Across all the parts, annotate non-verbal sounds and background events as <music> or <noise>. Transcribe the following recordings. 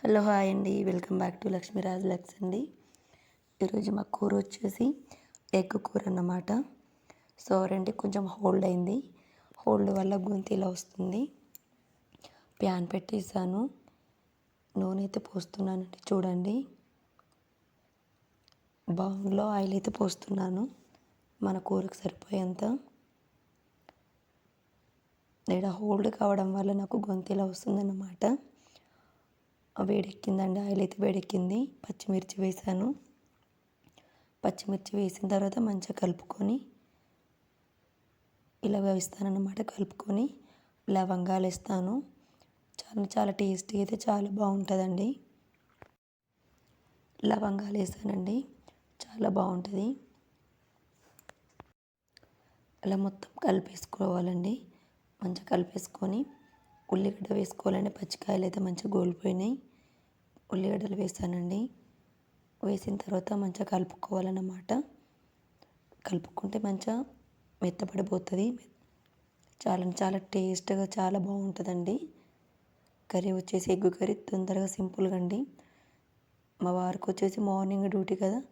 Hello hi అండి. Welcome back to Lakshmiraj Lux అండి. ఈరోజు మా కూర వచ్చేసి ఎగ్ కూర అన్నమాట. సో రండి కొంచెం హోల్డ్ అయింది. హోల్డ్ వల్ల గొంతు ఇలా వస్తుంది. ప్యాన్ పెట్టేసాను నూనె అయితే పోస్తున్నానండి. చూడండి. బౌన్లో ఆయిల్ అయితే పోస్తున్నాను. మన కూరకు సరిపోయేంత. ఇక్కడ హోల్డ్ కావడం వల్ల నాకు గొంతు ఇలా వస్తుందన్నమాట. వేడెక్కిందండి. ఆయిల్ అయితే వేడెక్కింది. పచ్చిమిర్చి వేసాను. పచ్చిమిర్చి వేసిన తర్వాత మంచిగా కలుపుకొని ఇలా వేస్తానన్నమాట. కలుపుకొని లవంగాలు వేస్తాను. చాలా చాలా టేస్టీ అయితే చాలా బాగుంటుందండి. లవంగాలు వేసానండి. చాలా బాగుంటుంది. అలా మొత్తం కలిపేసుకోవాలండి. మంచిగా కలిపేసుకొని ఉల్లిగడ్డ వేసుకోవాలండి. పచ్చికాయలు అయితే మంచిగా గోలిపోయినాయి. ఉల్లిగడ్డలు వేసానండి వేసిన తర్వాత మంచిగా కలుపుకోవాలన్నమాట. కలుపుకుంటే మంచిగా మెత్తపడిపోతుంది చాలా చాలా టేస్ట్గా చాలా బాగుంటుందండి. కర్రీ వచ్చేసి ఎగ్ కర్రీ తొందరగా సింపుల్గా అండి. మా వారికి వచ్చేసి మార్నింగ్ డ్యూటీ కదా.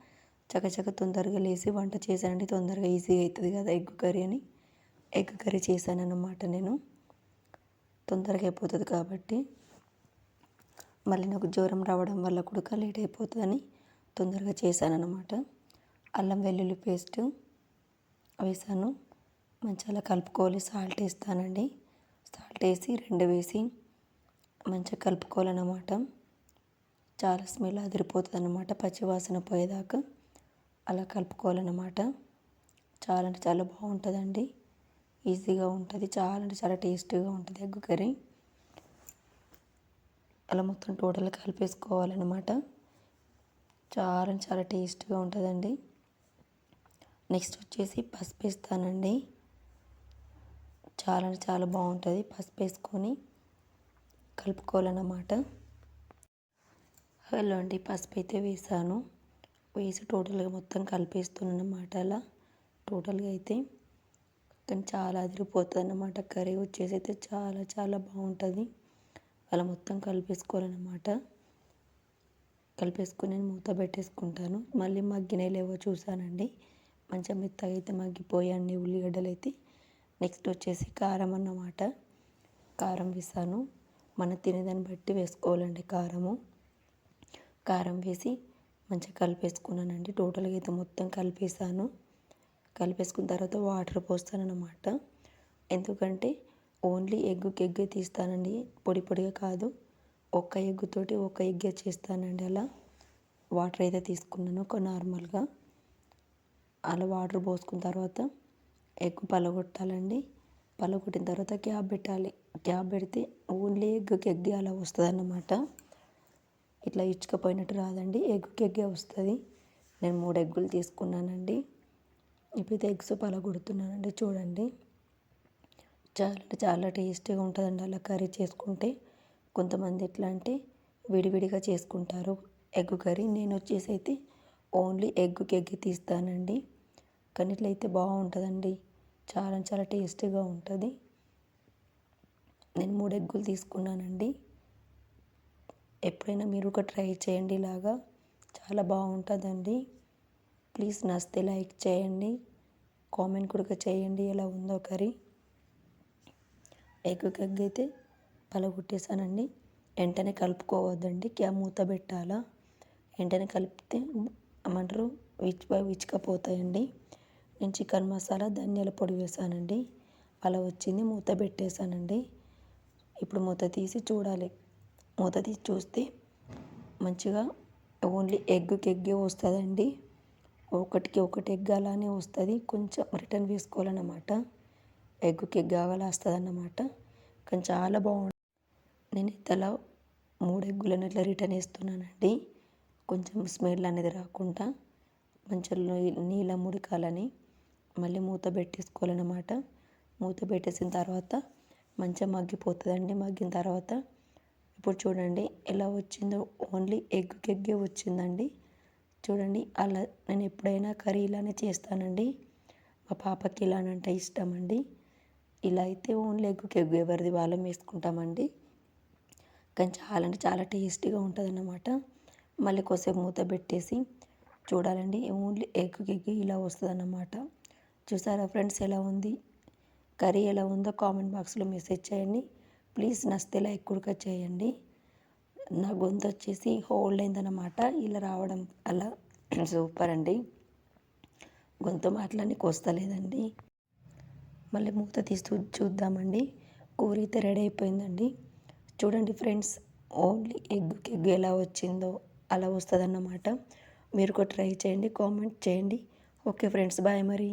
చకచక తొందరగా లేచి వంట చేశానండి. తొందరగా ఈజీగా అవుతుంది కదా ఎగ్ కర్రీ అని. ఎగ్ కర్రీ చేశాను అన్నమాట నేను. తొందరగా అయిపోతుంది కాబట్టి మళ్ళీ నాకు జ్వరం రావడం వల్ల కూడా లేట్ అయిపోతుందని తొందరగా చేశానన్నమాట. అల్లం వెల్లుల్లి పేస్ట్ వేసాను మంచిగా అలా కలుపుకోవాలి సాల్ట్ వేస్తానండి. సాల్ట్ వేసి రెండు వేసి మంచిగా కలుపుకోవాలన్నమాట. చాలా స్మెల్ అదిరిపోతుంది అన్నమాట పచ్చివాసన పోయేదాకా. అలా కలుపుకోవాలన్నమాట. చాలా అంటే చాలా బాగుంటుందండి. ఈజీగా ఉంటుంది. చాలా అంటే చాలా టేస్టీగా ఉంటుంది ఎగ్ కర్రీ. అలా మొత్తం టోటల్ కలిపేసుకోవాలన్నమాట. చాలా చాలా టేస్ట్గా ఉంటుందండి. నెక్స్ట్ వచ్చేసి పసుపు వేస్తానండి. చాలా చాలా బాగుంటుంది. పసుపు వేసుకొని కలుపుకోవాలన్నమాట. హలో అండి పసుపు అయితే వేసాను. వేసి టోటల్గా మొత్తం కలిపేస్తున్నాను అన్నమాట అలా. టోటల్గా అయితే కానీ చాలా అదిరిపోతుంది అన్నమాట కర్రీ వచ్చేసి అయితే చాలా చాలా బాగుంటుంది. అలా మొత్తం కలిపేసుకోవాలన్నమాట. కలిపేసుకుని నేను మూత పెట్టేసుకుంటాను. మళ్ళీ మగ్గినాయి లేవో చూసానండి మంచిగా మెత్తగా అయితే మగ్గిపోయాయండి ఉల్లిగడ్డలు అయితే నెక్స్ట్ వచ్చేసి కారం అన్నమాట. కారం వేసాను. మన తినేదాన్ని బట్టి వేసుకోవాలండి కారము. కారం వేసి మంచిగా కలిపేసుకున్నానండి. టోటల్గా అయితే మొత్తం కలిపేసాను కలిపేసుకున్న తర్వాత వాటర్ పోస్తానన్నమాట. ఎందుకంటే ఓన్లీ ఎగ్గుకి ఎగ్గే తీస్తానండి. పొడి పొడిగా కాదు. ఒక్క ఎగ్గుతోటి ఒక ఎగ్గే చేస్తానండి అలా. వాటర్ అయితే తీసుకున్నాను ఒక నార్మల్గా. అలా వాటర్ పోసుకున్న తర్వాత ఎగ్ పలగొట్టాలండి. పలగొట్టిన తర్వాత క్యాబ్ పెట్టాలి. క్యాబ్ పెడితే ఓన్లీ ఎగ్గుకి ఎగ్గే అలా వస్తుంది అన్నమాట ఇట్లా ఇచ్చుకపోయినట్టు రాదండి. ఎగ్గుకి ఎగ్గే వస్తుంది. నేను మూడు ఎగ్గులు తీసుకున్నానండి. ఇప్పుడైతే ఎగ్స్ పలగొడుతున్నానండి చూడండి. చాలా అంటే చాలా టేస్టీగా ఉంటుందండి అలా కర్రీ చేసుకుంటే. కొంతమంది ఎట్లా అంటే విడివిడిగా చేసుకుంటారు ఎగ్ కర్రీ. నేను వచ్చేసి అయితే ఓన్లీ ఎగ్కి ఎగ్ తీస్తానండి. కానీ ఇట్లా అయితే బాగుంటుందండి. చాలా చాలా టేస్టీగా ఉంటుంది. నేను మూడు ఎగ్గులు తీసుకున్నానండి. ఎప్పుడైనా మీరు ఒక ట్రై చేయండి ఇలాగా. చాలా బాగుంటుందండి. ప్లీజ్ నస్తే లైక్ చేయండి కామెంట్ కూడా చేయండి ఎలా ఉందో కర్రీ ఎగ్ ఎగ్ అయితే పలగొట్టేసానండి వెంటనే కలుపుకోవద్దండి క్యా మూత పెట్టాలా? వెంటనే కలిపితే ఏమంటారు విచ్ విచ్చుకపోతాయండి నేను చికెన్ మసాలా ధనియాల పొడి వేసానండి అలా వచ్చింది మూత పెట్టేశానండి. ఇప్పుడు మూత తీసి చూడాలి. మూత తీసి చూస్తే మంచిగా ఓన్లీ ఎగ్కి ఎగ్గే వస్తుందండి. ఒకటికి ఒకటి ఎగ్ అలానే వస్తుంది. కొంచెం రిటర్న్ వేసుకోవాలన్నమాట. ఎగ్గుకి ఎగ్ వస్తుంది అన్నమాట కానీ చాలా బాగుంది నేను ఇతలా మూడు ఎగ్గులను ఇట్లా రిటర్న్ వేస్తున్నానండి. కొంచెం స్మెల్ అనేది రాకుండా మంచిగా నీళ్ళ ముడకాలని మళ్ళీ మూత పెట్టేసుకోవాలన్నమాట. మూత పెట్టేసిన తర్వాత మంచిగా మగ్గిపోతుందండి. మగ్గిన తర్వాత ఇప్పుడు చూడండి ఎలా వచ్చిందో. ఓన్లీ ఎగ్కి ఎగ్గే వచ్చిందండి. చూడండి అలా నేను ఎప్పుడైనా కర్రీ ఇలానే చేస్తానండి. మా పాపకి ఇలానంటే ఇష్టం అండి ఇలా అయితే ఓన్లీ ఎగ్గుకి ఎగ్గు ఎవరిది వాళ్ళం వేసుకుంటామండి. కానీ చాలా అంటే చాలా టేస్టీగా ఉంటుంది అన్నమాట మళ్ళీ కొద్దిసేపు మూత పెట్టేసి చూడాలండి ఓన్లీ ఎగ్ ఎగ్ ఇలా వస్తుంది అన్నమాట చూసారా ఫ్రెండ్స్ ఎలా ఉంది? కర్రీ ఎలా ఉందో కామెంట్ బాక్స్లో మెసేజ్ చేయండి. ప్లీజ్ నచ్చితే లైక్ కూడా చేయండి. నా గొంతు వచ్చేసి హోల్డ్ అయిందనమాట ఇలా రావడం అలా <clears throat> సూపర్ అండి. గొంతు మాటలన్నీ కోస్తలేదండి మళ్ళీ మూత తీస్తూ చూద్దామండి. కూర అయితే రెడీ అయిపోయిందండి. చూడండి ఫ్రెండ్స్ ఓన్లీ ఎగ్ ఎగ్ ఎలా వచ్చిందో అలా వస్తుందన్నమాట. మీరు కూడా ట్రై చేయండి కామెంట్ చేయండి. ఓకే ఫ్రెండ్స్ బాయ్ మరి.